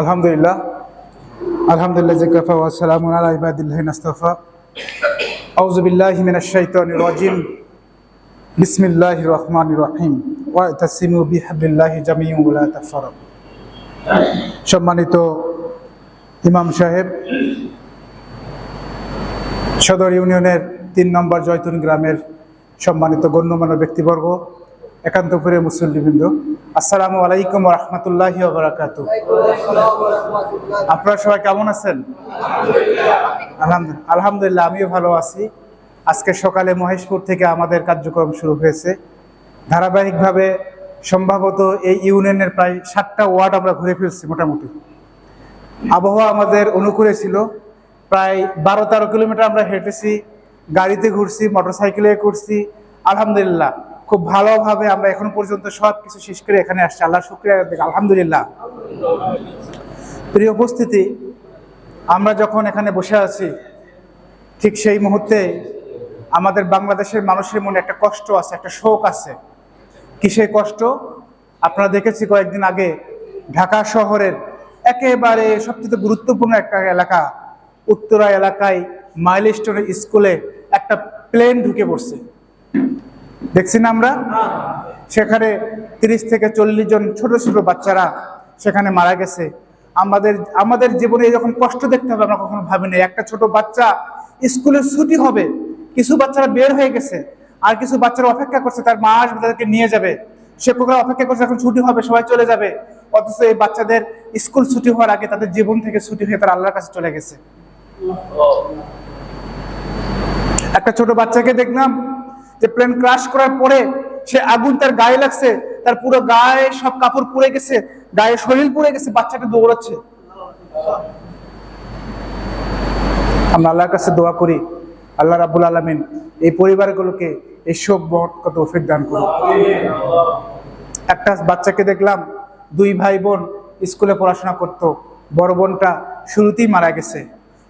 আলহামদুলিল্লাহ। আলহামদুলিল্লাহ জিকাফা ওয়া সালামুন আলা ইবাদিল্লাহি নাস্তাফা আউযু বিল্লাহি মিনাশ শাইতানির রাজিম। বিসমিল্লাহির রহমানির রহিম। ওয়া তাসিমু বিহাবলিল্লাহি জামিউ ওয়া লা তাফারাকু সম্মানিত ইমাম সাহেব, সদর ইউনিয়নের তিন নম্বর জয়তুন গ্রামের সম্মানিত গণ্যমান্য ব্যক্তিবর্গ একান্তপুরে মুসল্লিবৃন্দ, আসসালামু আলাইকুম রহমতুল্লাহি বারাকাতু আপনারা সবাই কেমন আছেন? আলহামদুলিল্লাহ। আলহামদুলিল্লাহ, আমিও ভালো আছি। আজকে সকালে মহেশপুর থেকে আমাদের কার্যক্রম শুরু হয়েছে। ধারাবাহিকভাবে সম্ভবত এই ইউনিয়নের প্রায় সাতটা ওয়ার্ড আমরা ঘুরে ফেলছি মোটামুটি। আবহাওয়া আমাদের অনুকূলে ছিল। প্রায় বারো তেরো কিলোমিটার আমরা হেঁটেছি, গাড়িতে ঘুরছি, মোটরসাইকেলে ঘুরছি। আলহামদুলিল্লাহ। খুব ভালোভাবে আমরা এখন পর্যন্ত সব কিছু শেষ করে এখানে আসছি। আল্লাহ শুক্রিয়া আলহামদুলিল্লাহ। প্রিয় উপস্থিতি, আমরা যখন এখানে বসে আছি, ঠিক সেই মুহূর্তে আমাদের বাংলাদেশের মানুষের মনে একটা কষ্ট আছে, একটা শোক আছে। কি সেই কষ্ট? আপনারা দেখেছি কয়েকদিন আগে ঢাকা শহরের একেবারে সবচেয়ে গুরুত্বপূর্ণ একটা এলাকা, উত্তরা এলাকায় মাইলস্টোনের স্কুলে একটা প্লেন ঢুকে পড়ছে। দেখছি না আমরা? সেখানে তিরিশ থেকে চল্লিশ জন ছোট ছোট বাচ্চারা সেখানে মারা গেছে। আমাদের আমাদের জীবনে এরকম কষ্ট দেখতে হবে আমরা কখনো ভাবি ভাবিনি। একটা ছোট বাচ্চা স্কুলে ছুটি হবে কিছু বাচ্চারা বের হয়ে গেছে আর কিছু বাচ্চারা অপেক্ষা করছে তার মা আসবে তাদেরকে নিয়ে যাবে। শিক্ষকরা অপেক্ষা করছে এখন ছুটি হবে সবাই চলে যাবে। অথচ এই বাচ্চাদের স্কুল ছুটি হওয়ার আগে তাদের জীবন থেকে ছুটি হয়ে তারা আল্লাহর কাছে চলে গেছে। একটা ছোট বাচ্চাকে দেখলাম যে প্লেন ক্রাশ করার পরে সে আগুন তার গায়ে লাগছে, তার পুরো গায়ে সব কাপড় পুড়ে গেছে, গায়ে শরীর পুড়ে গেছে, বাচ্চাটা দৌড়াচ্ছে। আমরা আল্লাহর কাছে দোয়া করি, আল্লাহ রাবুল আলমিন এই পরিবারগুলোকে এই শোক বহৎ তৌফিক দান করুন একটা বাচ্চাকে দেখলাম, দুই ভাই বোন স্কুলে পড়াশোনা করত, বড় বোনটা শুরুতেই মারা গেছে।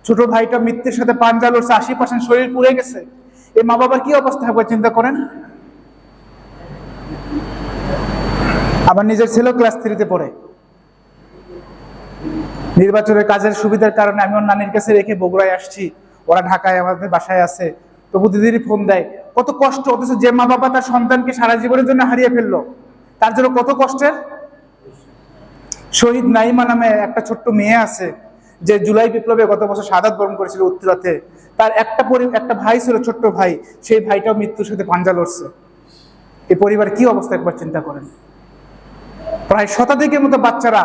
ছোট ভাইটা মৃত্যুর সাথে পাঞ্জা লড়ছে, আশি পার্সেন্ট শরীর পুড়ে গেছে। এই মা বাবার কি অবস্থা হবে চিন্তা করেন? আমার নিজের ছেলেও ক্লাস থ্রিতে পড়ে। নির্বাচনের কাজের সুবিধার কারণে আমি ওর নানির কাছে রেখে বগুড়ায় আসছি। ওরা ঢাকায় আমাদের বাসায় আছে। তো প্রতিদিনই ফোন দেয়। কত কষ্ট, অথচ যে মা বাবা তার সন্তানকে সারা জীবনের জন্য হারিয়ে ফেলল, তার জন্য কত কষ্টের? শহীদ নাইমা নামে একটা ছোট্ট মেয়ে আছে। যে জুলাই বিপ্লবে গত বছর সাদাত বরণ করেছিল উত্তরাতে, তার একটা পরি একটা ভাই ছিল, ছোট্ট ভাই, সেই ভাইটাও মৃত্যুর সাথে পাঞ্জা লড়ছে। এই পরিবার কি অবস্থা একবার চিন্তা করেন? প্রায় শতাধিকের মতো বাচ্চারা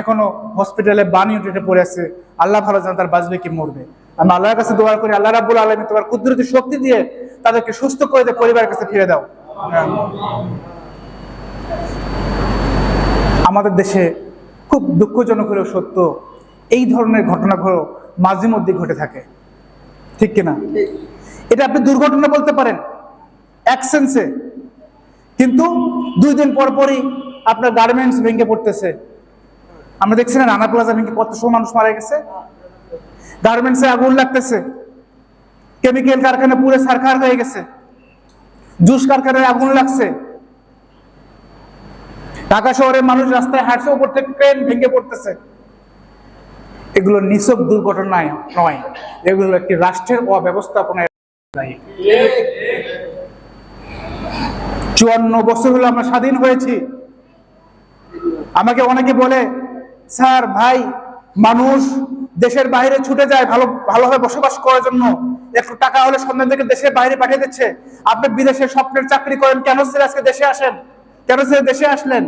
এখনও হসপিটালে বানি উঠে পড়ে আছে। আল্লাহ ভালো জান তার বাঁচবে কি মরবে। আমি আল্লাহর কাছে দোয়া করি, আল্লাহ রাবুল আলমী তোমার কুদরতি শক্তি দিয়ে তাদেরকে সুস্থ করে দিয়ে পরিবারের কাছে ফিরে দাও। আমাদের দেশে খুব দুঃখজনক হলেও সত্য এই ধরনের ঘটনাগুলো মাঝে মধ্যে ঘটে থাকে। ঠিক কিনা? এটা আপনি দুর্ঘটনা বলতে পারেন, এক সেন্সে কিন্তু দুই দিন পর পরই আপনার গার্মেন্টস ভেঙে পড়তেছে। আমরা দেখছি না, রানা প্লাজা ভেঙে কত শো মানুষ মারা গেছে। গার্মেন্টসে আগুন লাগতেছে। কেমিক্যাল কারখানা পুরো সারকার হয়ে গেছে। জুস কারখানায় আগুন লাগছে। ঢাকা শহরের মানুষ রাস্তায় হাঁটছে উপর থেকে ট্রেন ভেঙে পড়তেছে। এগুলো নিছক দুর্ঘটনায় নয়। এগুলো একটি রাষ্ট্রের অব্যবস্থাপনায় চুয়ান্ন বছর হলো আমরা স্বাধীন হয়েছি। আমাকে অনেকে বলে, স্যার, ভাই, মানুষ দেশের বাইরে ছুটে যায় ভালো, ভালোভাবে বসবাস করার জন্য। একটু টাকা হলে সন্তানদেরকে দেশের বাইরে পাঠিয়ে দিচ্ছে। আপনি বিদেশে স্বপ্নের চাকরি করেন। কেন স্যার আজকে দেশে আসেন? কেন স্যার দেশে আসলেন?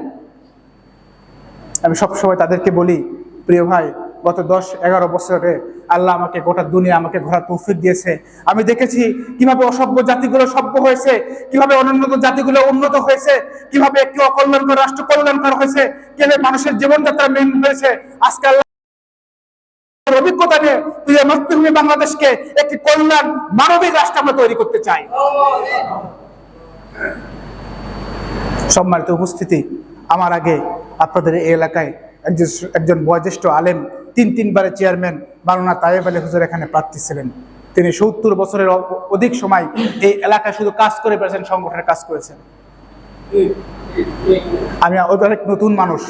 আমি সবসময় তাদেরকে বলি, প্রিয় ভাই গত দশ, এগারো বছরে আল্লাহ আমাকে গোটা দুনিয়া আমাকে ঘোরার তৌফিক দিয়েছে। আমি দেখেছি কীভাবে অসভ্য জাতিগুলো সভ্য হয়েছে, কীভাবে অনুন্নত জাতিগুলো উন্নত হয়েছে, কীভাবে একটি অকল্যাণকর রাষ্ট্র কল্যাণকর হয়েছে, কীভাবে মানুষের জীবনযাত্রা মেন হয়েছে। আজকে আল্লাহ অভিজ্ঞতা নিয়ে প্রিয় মাতৃভূমি বাংলাদেশকে একটি কল্যাণ মানবিক রাষ্ট্র আমরা তৈরি করতে চাই। সম্মানিত উপস্থিতি, আমার আগে আপনাদের এই এলাকায় একজন একজন বয়োজ্যেষ্ঠ আলেম তিন তিনবারের চেয়ারম্যান মাওলানা তায়েব আলী হুজুর এখানে প্রার্থী ছিলেন। তিনি সত্তর বছরের অধিক সময় এই এলাকায় শুধু কাজ করে পেরেছেন সংগঠনের কাজ করেছেন। আমি অনেক নতুন মানুষ।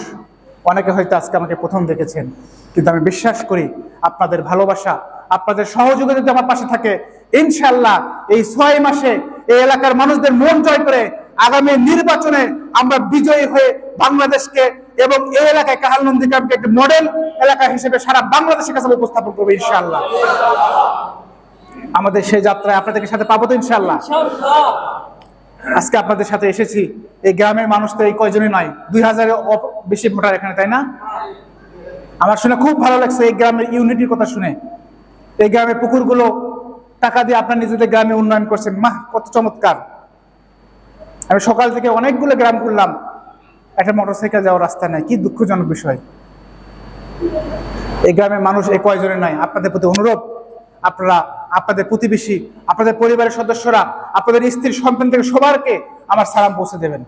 অনেকে হয়তো আজকে আমাকে প্রথম দেখেছেন। কিন্তু আমি বিশ্বাস করি আপনাদের ভালোবাসা, আপনাদের সহযোগিতা যদি আমার পাশে থাকে ইনশাল্লাহ এই ছয় মাসে এই এলাকার মানুষদের মন জয় করে আগামী নির্বাচনে আমরা বিজয়ী হয়ে বাংলাদেশকে এবং এই এলাকায় কাহালনন্দী ক্যাম্পকে একটি মডেল এলাকা হিসেবে সারা বাংলাদেশের কাছে উপস্থাপন করব ইনশাল্লাহ আমাদের সেই যাত্রায় আপনাদের সাথে পাবো তো ইনশাল্লাহ আজকে আপনাদের সাথে এসেছি। এই গ্রামের মানুষ তো এই কয়জনই নয়, দুই হাজারের বেশি ভোটার এখানে, তাই না? আমার শুনে খুব ভালো লাগছে এই গ্রামের ইউনিটির কথা শুনে। এই গ্রামের পুকুরগুলো টাকা দিয়ে আপনার নিজেদের গ্রামে উন্নয়ন করছেন মাহ, কত চমৎকার। আমি সকাল থেকে অনেকগুলো গ্রাম ঘুরলাম। একটা মোটরসাইকেল যাওয়ার রাস্তা নাই, কি দুঃখজনক বিষয়। এই গ্রামের মানুষ এই কয়জনের নয় আপনাদের প্রতি অনুরোধ, আপনারা, আপনাদের প্রতিবেশী, আপনাদের পরিবারের সদস্যরা, আপনাদের স্ত্রীর সন্তান থেকে সবারকে আমার সালাম পৌঁছে দেবেন।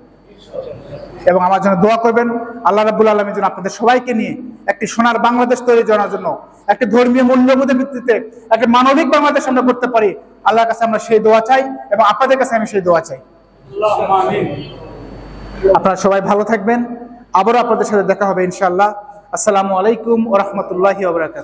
এবং আমার জন্য দোয়া করবেন, আল্লাহ রাবুল আলমের জন্য আপনাদের সবাইকে নিয়ে একটি সোনার বাংলাদেশ তৈরি করার জন্য, একটি ধর্মীয় মূল্যবোধের ভিত্তিতে একটি মানবিক বাংলাদেশ আমরা করতে পারি। আল্লাহর কাছে আমরা সেই দোয়া চাই এবং আপনাদের কাছে আমি সেই দোয়া চাই। আপনারা সবাই ভালো থাকবেন। আবারও আপনাদের সাথে দেখা হবে ইনশাল্লাহ আসসালামু আলাইকুম ও ওবরাকাত